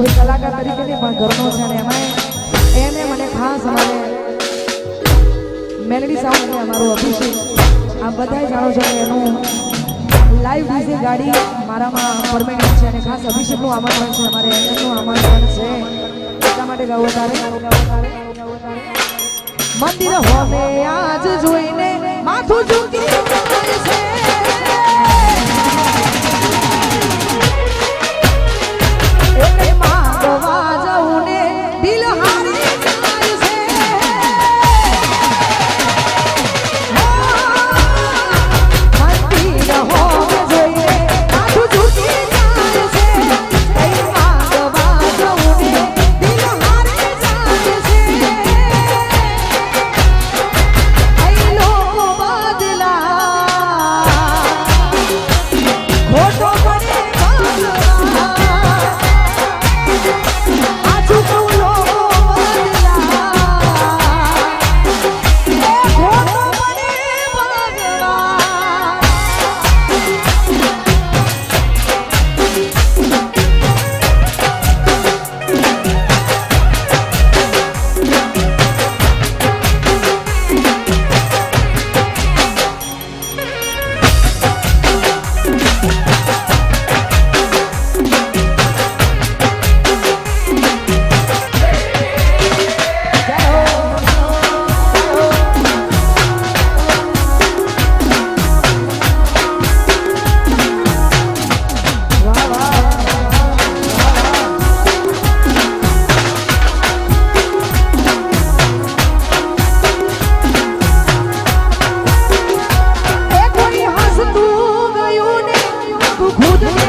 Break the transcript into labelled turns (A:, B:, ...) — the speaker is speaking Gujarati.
A: કોઈ કલાકાર તરીકે નહીં, પણ ઘરનો છે અને એમાં એને મને ખાસ અમારે મેલડી સાઉન્ડ અમારો અભિષેક. આ બધા જાણો છો એનું લાઈવ ડીજે ગાડી મારામાં પરમેનન્ટ છે અને ખાસ અભિષેકનું આમંત્રણ છે, અમારે એમનું આમંત્રણ છે. એટલા માટે ગાવું તારે મંદિર હોમે આજ જોઈને માથું ઝૂકી છે খুদে